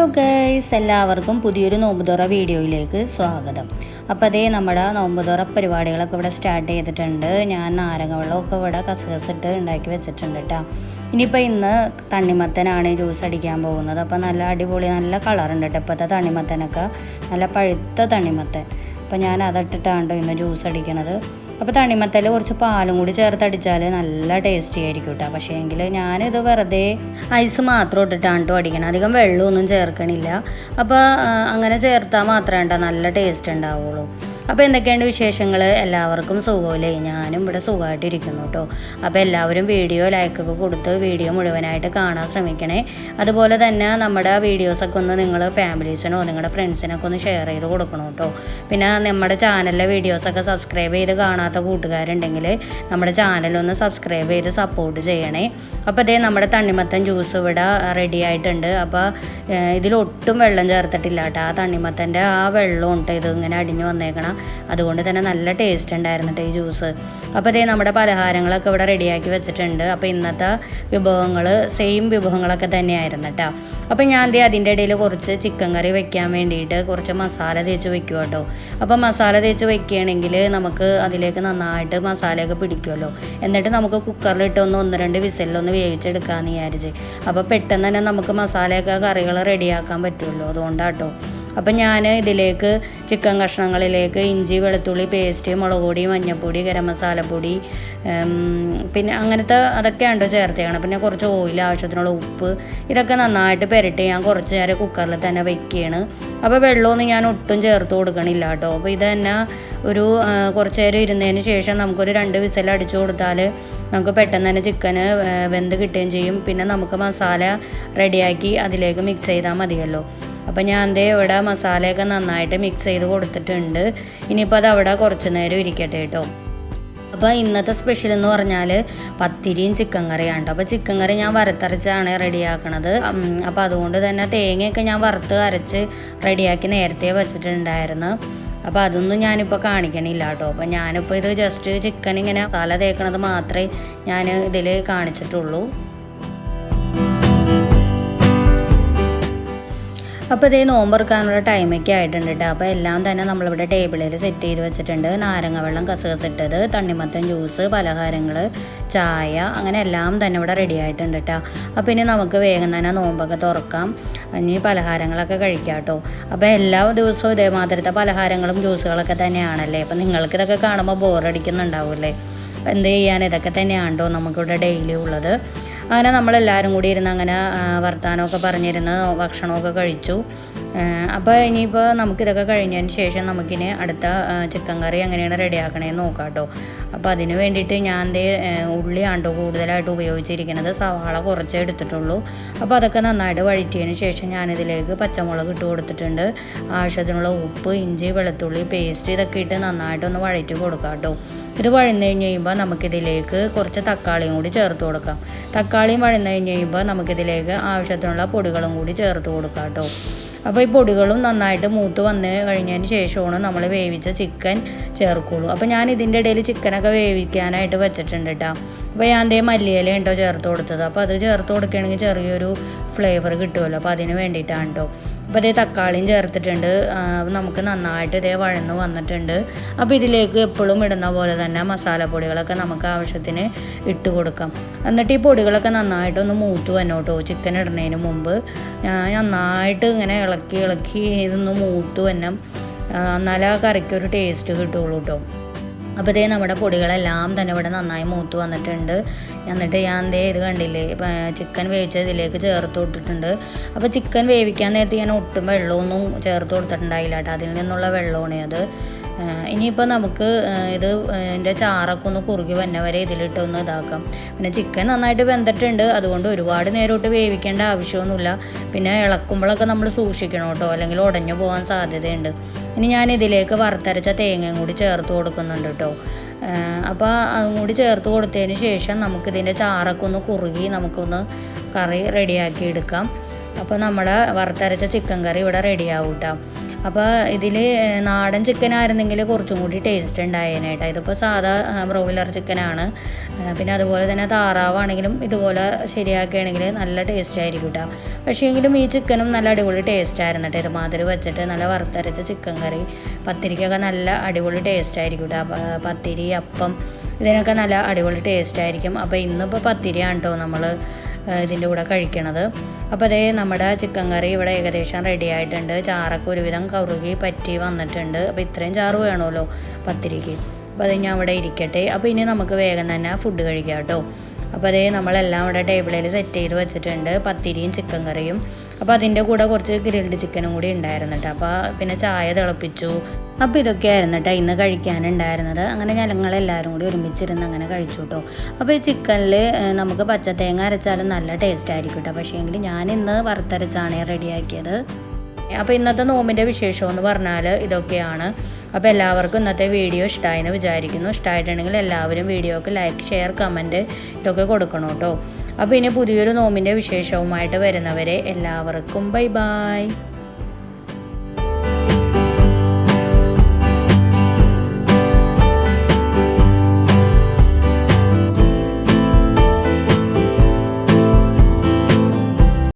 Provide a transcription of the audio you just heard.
Hello guys എല്ലാവർക്കും പുതിയൊരു നോമ്പുതുറ വീഡിയോയിലേക്ക് സ്വാഗതം. അപ്പോൾ അതേ നമ്മുടെ നോമ്പുതുറ പരിപാടികളൊക്കെ ഇവിടെ സ്റ്റാർട്ട് ചെയ്തിട്ടുണ്ട്. ഞാൻ നാരങ്ങ വെള്ളമൊക്കെ ഇവിടെ കസകസിട്ട് ഉണ്ടാക്കി വെച്ചിട്ടുണ്ട് കേട്ടോ ഇനിയിപ്പോൾ ഇന്ന് തണ്ണിമത്തനാണ് ജ്യൂസ് അടിക്കാൻ പോകുന്നത്. അപ്പോൾ നല്ല അടിപൊളി നല്ല കളറുണ്ട് കേട്ടോ ഇപ്പോഴത്തെ തണ്ണിമത്തനൊക്കെ. നല്ല പഴുത്ത തണ്ണിമത്തൻ. അപ്പോൾ ഞാൻ അതിട്ടിട്ടാണ് ഇന്ന് ജ്യൂസ് അടിക്കണത്. അപ്പോൾ തണിമത്തൽ കുറച്ച് പാലും കൂടി ചേർത്തടിച്ചാൽ നല്ല ടേസ്റ്റി ആയിരിക്കും കേട്ടോ പക്ഷേ എങ്കിൽ ഞാനിത് വെറുതെ ഐസ് മാത്രം ഇട്ടിട്ടാണ് കേട്ടോ അടിക്കണം. അധികം വെള്ളമൊന്നും ചേർക്കണില്ല. അപ്പോൾ അങ്ങനെ ചേർത്താൽ മാത്രമേ കേട്ടോ നല്ല ടേസ്റ്റ് ഉണ്ടാവുള്ളൂ. അപ്പോൾ എന്തൊക്കെയുണ്ട് വിശേഷങ്ങൾ എല്ലാവർക്കും സുഖമില്ലേ? ഞാനും ഇവിടെ സുഖമായിട്ടിരിക്കുന്നു കേട്ടോ അപ്പോൾ എല്ലാവരും വീഡിയോ ലൈക്കൊക്കെ കൊടുത്ത് വീഡിയോ മുഴുവനായിട്ട് കാണാൻ ശ്രമിക്കണേ. അതുപോലെ തന്നെ നമ്മുടെ വീഡിയോസൊക്കെ ഒന്ന് നിങ്ങൾ ഫാമിലീസിനോ നിങ്ങളുടെ ഫ്രണ്ട്സിനൊക്കെ ഒന്ന് ഷെയർ ചെയ്ത് കൊടുക്കണം കേട്ടോ പിന്നെ നമ്മുടെ ചാനലിലെ വീഡിയോസൊക്കെ സബ്സ്ക്രൈബ് ചെയ്ത് കാണാത്ത കൂട്ടുകാരുണ്ടെങ്കിൽ നമ്മുടെ ചാനലൊന്ന് സബ്സ്ക്രൈബ് ചെയ്ത് സപ്പോർട്ട് ചെയ്യണേ. അപ്പോൾ അതേ നമ്മുടെ തണ്ണിമത്തൻ ജ്യൂസ് ഇവിടെ റെഡി ആയിട്ടുണ്ട്. അപ്പോൾ ഇതിലൊട്ടും വെള്ളം ചേർത്തിട്ടില്ല കേട്ടോ ആ തണ്ണിമത്തന്റെ ആ വെള്ളം ഉണ്ട് ഇത് ഇങ്ങനെ അടിഞ്ഞു വന്നേക്കണം. അതുകൊണ്ട് തന്നെ നല്ല ടേസ്റ്റ് ഉണ്ടായിരുന്നു ഈ ജ്യൂസ് അപ്പോൾ അതേ നമ്മുടെ പലഹാരങ്ങളൊക്കെ ഇവിടെ റെഡിയാക്കി വെച്ചിട്ടുണ്ട്. അപ്പോൾ ഇന്നത്തെ വിഭവങ്ങൾ സെയിം വിഭവങ്ങളൊക്കെ തന്നെയായിരുന്നു കേട്ടോ അപ്പോൾ ഞാൻ ദേ അതിന്റെ ഇടയിൽ കുറച്ച് ചിക്കൻ കറി വെക്കാൻ വേണ്ടിയിട്ട് കുറച്ച് മസാല തേച്ച് വെക്കുക കേട്ടോ അപ്പോൾ മസാല തേച്ച് വെക്കുകയാണെങ്കിൽ നമുക്ക് അതിലേക്ക് നന്നായിട്ട് മസാലയൊക്കെ പിടിക്കുമല്ലോ എന്നിട്ട് നമുക്ക് കുക്കറിലിട്ട് ഒന്ന് ഒന്ന് രണ്ട് വിസലിലൊന്ന് വേവിച്ചെടുക്കാമെന്ന് വിചാരിച്ച്. അപ്പോൾ പെട്ടെന്ന് തന്നെ നമുക്ക് മസാലയൊക്കെ കറികൾ റെഡിയാക്കാൻ പറ്റുമല്ലോ അതുകൊണ്ടാട്ടോ അപ്പം ഞാൻ ഇതിലേക്ക് ചിക്കൻ കഷ്ണങ്ങളിലേക്ക് ഇഞ്ചി വെളുത്തുള്ളി പേസ്റ്റ് മുളക് പൊടി മഞ്ഞൾപ്പൊടി ഗരം മസാലപ്പൊടി പിന്നെ അങ്ങനത്തെ അതൊക്കെയാണ് ചേർത്തേക്കണം. പിന്നെ കുറച്ച് ഓയിൽ ആവശ്യത്തിനുള്ള ഉപ്പ് ഇതൊക്കെ നന്നായിട്ട് പെരട്ടി ഞാൻ കുറച്ച് നേരം കുക്കറിൽ തന്നെ വെക്കുകയാണ് അപ്പോൾ വെള്ളമൊന്നും ഞാൻ ഒട്ടും ചേർത്ത് കൊടുക്കണില്ല കേട്ടോ. അപ്പോൾ ഇത് തന്നെ ഒരു കുറച്ച് നേരം ഇരുന്നതിന് ശേഷം നമുക്കൊരു രണ്ട് വിസൽ അടിച്ചു കൊടുത്താൽ നമുക്ക് പെട്ടെന്ന് തന്നെ ചിക്കന് വെന്ത് കിട്ടുകയും ചെയ്യും. പിന്നെ നമുക്ക് മസാല റെഡിയാക്കി അതിലേക്ക് മിക്സ് ചെയ്താൽ മതിയല്ലോ. അപ്പോൾ ഞാൻ ദേ ഇവിടെ മസാലയൊക്കെ നന്നായിട്ട് മിക്സ് ചെയ്ത് കൊടുത്തിട്ടുണ്ട്. ഇനിയിപ്പോൾ അത് അവിടെ കുറച്ച് നേരം ഇരിക്കട്ടെ കേട്ടോ. അപ്പോൾ ഇന്നത്തെ സ്പെഷ്യൽ എന്ന് പറഞ്ഞാൽ പത്തിരിയും ചിക്കൻ കറിയാണ് അപ്പോൾ ചിക്കൻ കറി ഞാൻ വറുത്തരച്ചാണ് റെഡിയാക്കണത് അപ്പോൾ അതുകൊണ്ട് തന്നെ തേങ്ങയൊക്കെ ഞാൻ വറുത്ത് അരച്ച് റെഡിയാക്കി നേരത്തെ വെച്ചിട്ടുണ്ടായിരുന്നു. അപ്പോൾ അതൊന്നും ഞാനിപ്പോൾ കാണിക്കണില്ല കേട്ടോ. അപ്പോൾ ഞാനിപ്പോൾ ഇത് ജസ്റ്റ് ചിക്കൻ ഇങ്ങനെ തല തേക്കണത് മാത്രമേ ഞാൻ ഇതിൽ കാണിച്ചിട്ടുള്ളൂ. അപ്പോൾ ഇതേ നോമ്പെറുക്കാനുള്ള ടൈമൊക്കെ ആയിട്ടുണ്ട് കേട്ടോ അപ്പോൾ എല്ലാം തന്നെ നമ്മളിവിടെ ടേബിളിൽ സെറ്റ് ചെയ്ത് വെച്ചിട്ടുണ്ട്. നാരങ്ങ വെള്ളം ഇട്ടത് തണ്ണിമത്തൻ ജ്യൂസ് പലഹാരങ്ങൾ ചായ അങ്ങനെ എല്ലാം തന്നെ ഇവിടെ റെഡി ആയിട്ടുണ്ട് കേട്ടോ അപ്പോൾ ഇനി നമുക്ക് വേഗം തന്നെ നോമ്പൊക്കെ തുറക്കാം. ഇനി പലഹാരങ്ങളൊക്കെ കഴിക്കാം കേട്ടോ അപ്പോൾ എല്ലാ ദിവസവും ഇതേമാതിരത്തെ പലഹാരങ്ങളും ജ്യൂസുകളൊക്കെ തന്നെയാണല്ലേ? അപ്പോൾ നിങ്ങൾക്ക് ഇതൊക്കെ കാണുമ്പോൾ ബോറടിക്കുന്നുണ്ടാവില്ലേ എന്ത് ചെയ്യാൻ ഇതൊക്കെ തന്നെയാണല്ലോ നമുക്കിവിടെ ഡെയിലി ഉള്ളത്? അങ്ങനെ നമ്മളെല്ലാവരും കൂടി ഇരുന്ന് അങ്ങനെ വർത്തമാനമൊക്കെ പറഞ്ഞിരുന്ന് ഭക്ഷണമൊക്കെ കഴിച്ചു. അപ്പോൾ ഇനിയിപ്പോൾ നമുക്കിതൊക്കെ കഴിഞ്ഞതിന് ശേഷം നമുക്കിനി അടുത്ത ചിക്കൻ കറി എങ്ങനെയാണ് റെഡിയാക്കണേന്ന് നോക്കാം കേട്ടോ. അപ്പോൾ അതിന് വേണ്ടിയിട്ട് ഞാൻ ദേ ഉള്ളിയാണ് കൂടുതലായിട്ട് ഉപയോഗിച്ചിരിക്കുന്നത് സവാള കുറച്ചേ എടുത്തിട്ടുള്ളൂ. അപ്പോൾ അതൊക്കെ നന്നായിട്ട് വഴറ്റിയതിന് ശേഷം ഞാനിതിലേക്ക് പച്ചമുളക് ഇട്ട് കൊടുത്തിട്ടുണ്ട്. ആവശ്യത്തിനുള്ള ഉപ്പ് ഇഞ്ചി വെളുത്തുള്ളി പേസ്റ്റ് ഇതൊക്കെ ഇട്ട് നന്നായിട്ടൊന്ന് വഴറ്റി കൊടുക്കാം കേട്ടോ. ഇത് വഴന്നു കഴിഞ്ഞ് കഴിയുമ്പോൾ നമുക്കിതിലേക്ക് കുറച്ച് തക്കാളിയും കൂടി ചേർത്ത് കൊടുക്കാം. തക്കാളിയും വഴന്നു കഴിഞ്ഞ് കഴിയുമ്പോൾ നമുക്കിതിലേക്ക് ആവശ്യത്തിനുള്ള പൊടികളും കൂടി ചേർത്ത് കൊടുക്കാം കേട്ടോ. അപ്പോൾ ഈ പൊടികളും നന്നായിട്ട് മൂത്ത് വന്ന് കഴിഞ്ഞതിന് ശേഷമാണ് നമ്മൾ വേവിച്ച ചിക്കൻ ചേർക്കുള്ളൂ. അപ്പോൾ ഞാൻ ഇതിന്റെ ഇടയിൽ ചിക്കനൊക്കെ വേവിക്കാനായിട്ട് വെച്ചിട്ടുണ്ട് കേട്ടോ അപ്പോൾ ഞാൻ എന്റെ മല്ലിയില ഉണ്ടോ ചേർത്ത് കൊടുത്തത്. അപ്പോൾ അത് ചേർത്ത് കൊടുക്കുകയാണെങ്കിൽ ചെറിയൊരു ഫ്ലേവർ കിട്ടുമല്ലോ അപ്പോൾ അതിന് വേണ്ടിയിട്ടാണ് കേട്ടോ അപ്പോൾ ഇതേ തക്കാളിയും ചേർത്തിട്ടുണ്ട്. നമുക്ക് നന്നായിട്ട് ഇതേ വഴന്ന് വന്നിട്ടുണ്ട്. അപ്പോൾ ഇതിലേക്ക് എപ്പോഴും ഇടുന്ന പോലെ തന്നെ മസാലപ്പൊടികളൊക്കെ നമുക്ക് ആവശ്യത്തിന് ഇട്ട് കൊടുക്കാം. എന്നിട്ട് ഈ പൊടികളൊക്കെ നന്നായിട്ടൊന്ന് മൂത്ത് വന്നോട്ടോ. ചിക്കൻ ഇടുന്നതിന് മുമ്പ്. ഞാൻ നന്നായിട്ട് ഇങ്ങനെ ഇളക്കി ഇളക്കി ഇതൊന്ന് മൂത്ത് വന്നം. എന്നാലേ ആ കറിക്ക് ഒരു ടേസ്റ്റ് കിട്ടുള്ളൂ കേട്ടോ അപ്പോൾ ഇതേ നമ്മുടെ പൊടികളെല്ലാം തന്നെ ഇവിടെ നന്നായി മൂത്ത് വന്നിട്ടുണ്ട്. എന്നിട്ട് ഞാൻ എന്തേ ഇത് കണ്ടില്ലേ ചിക്കൻ വേവിച്ച ഇതിലേക്ക് ചേർത്ത് കൊടുത്തിട്ടുണ്ട്. അപ്പോൾ ചിക്കൻ വേവിക്കാൻ നേരത്തെ ഞാൻ ഒട്ടും വെള്ളമൊന്നും ചേർത്ത് കൊടുത്തിട്ടുണ്ടായില്ല കേട്ടോ. അതിൽ നിന്നുള്ള വെള്ളമാണ് അത്. ഇനിയിപ്പോൾ നമുക്ക് ഇത് ഇതിന്റെ ചാറൊക്കെ ഒന്ന് കുറുകി വന്നവരെ ഇതിലിട്ട് ഒന്ന് ഇതാക്കാം. പിന്നെ ചിക്കൻ നന്നായിട്ട് വെന്തിട്ടുണ്ട്. അതുകൊണ്ട് ഒരുപാട് നേരോട്ട് വേവിക്കേണ്ട ആവശ്യമൊന്നുമില്ല. പിന്നെ ഇളക്കുമ്പോഴൊക്കെ നമ്മൾ സൂക്ഷിക്കണം കേട്ടോ. അല്ലെങ്കിൽ ഉടഞ്ഞു പോകാൻ സാധ്യതയുണ്ട്. ഇനി ഞാൻ ഇതിലേക്ക് വറുത്തരച്ച തേങ്ങയും കൂടി ചേർത്ത് കൊടുക്കുന്നുണ്ട് കേട്ടോ. അപ്പോൾ അതും കൂടി ചേർത്ത് കൊടുത്തതിന് ശേഷം നമുക്കിതിന്റെ ചാറൊക്കെ ഒന്ന് കുറുകി നമുക്കൊന്ന് കറി റെഡിയാക്കി എടുക്കാം. അപ്പോൾ നമ്മുടെ വറുത്തരച്ച ചിക്കൻ കറി ഇവിടെ റെഡിയാവും കേട്ടോ അപ്പോൾ ഇതിൽ നാടൻ ചിക്കൻ ആയിരുന്നെങ്കിൽ കുറച്ചും കൂടി ടേസ്റ്റ് ഉണ്ടായേനേട്ടാ. ഇതിപ്പോൾ സാധാ ബ്രോയിലർ ചിക്കനാണ് പിന്നെ അതുപോലെ തന്നെ താറാവാണെങ്കിലും ഇതുപോലെ ശരിയാക്കുകയാണെങ്കിൽ നല്ല ടേസ്റ്റ് ആയിരിക്കും കേട്ടോ പക്ഷേ എങ്കിലും ഈ ചിക്കനും നല്ല അടിപൊളി ടേസ്റ്റ് ആയിരുന്നു കേട്ടോ ഇതുമാതിരി വെച്ചിട്ട് നല്ല വറുത്തരച്ച ചിക്കൻ കറി പത്തിരിക്കൊക്കെ നല്ല അടിപൊളി ടേസ്റ്റ് ആയിരിക്കും കേട്ടോ പത്തിരി അപ്പം ഇതിനൊക്കെ നല്ല അടിപൊളി ടേസ്റ്റ് ആയിരിക്കും. അപ്പോൾ ഇന്നിപ്പോൾ പത്തിരിയാണ് കേട്ടോ നമ്മൾ ഇതിന്റെ കൂടെ കഴിക്കണത്. അപ്പോൾ അതേ നമ്മുടെ ചിക്കൻ കറി ഇവിടെ ഏകദേശം റെഡി ആയിട്ടുണ്ട്. ചാറൊക്കെ ഒരുവിധം കറുകി പറ്റി വന്നിട്ടുണ്ട്. അപ്പോൾ ഇത്രയും ചാറ് വേണമല്ലോ പത്തിരിക്ക്. അപ്പോൾ അത് ഞാൻ അവിടെ ഇരിക്കട്ടെ. അപ്പോൾ ഇനി നമുക്ക് വേഗം തന്നെ ഫുഡ് കഴിക്കാം കേട്ടോ. അപ്പോൾ അതേ നമ്മളെല്ലാം ഇവിടെ ടേബിളിൽ സെറ്റ് ചെയ്ത് വെച്ചിട്ടുണ്ട്. പത്തിരിയും ചിക്കൻ കറിയും. അപ്പോൾ അതിന്റെ കൂടെ കുറച്ച് ഗ്രിൽഡ് ചിക്കനും കൂടി ഉണ്ടായിരുന്നു കേട്ടോ അപ്പോൾ പിന്നെ ചായ തിളപ്പിച്ചു. അപ്പോൾ ഇതൊക്കെ ഇതൊക്കെയായിരുന്നു കേട്ടോ ഇന്ന് കഴിക്കാനുണ്ടായിരുന്നത് അങ്ങനെ ഞങ്ങളെല്ലാവരും കൂടി ഒരുമിച്ചിരുന്ന് അങ്ങനെ കഴിച്ചു കേട്ടോ അപ്പോൾ ഈ ചിക്കനിൽ നമുക്ക് പച്ചത്തേങ്ങ അരച്ചാലും നല്ല ടേസ്റ്റ് ആയിരിക്കും കേട്ടോ പക്ഷേ എങ്കിൽ ഞാൻ ഇന്ന് വറുത്തരച്ചാണ് റെഡിയാക്കിയത്. അപ്പോൾ ഇന്നത്തെ നോമ്പിന്റെ വിശേഷം എന്ന് പറഞ്ഞാൽ ഇതൊക്കെയാണ്. അപ്പോൾ എല്ലാവർക്കും ഇന്നത്തെ വീഡിയോ ഇഷ്ടമായി എന്ന് വിചാരിക്കുന്നു. ഇഷ്ടമായിട്ടുണ്ടെങ്കിൽ എല്ലാവരും വീഡിയോക്ക് ലൈക്ക് ഷെയർ കമന്റ് ഇതൊക്കെ കൊടുക്കണം കേട്ടോ അപ്പോൾ ഇനി പുതിയൊരു നോമ്പിന്റെ വിശേഷവുമായിട്ട് വരുന്നവരെ എല്ലാവർക്കും ബൈ ബായ്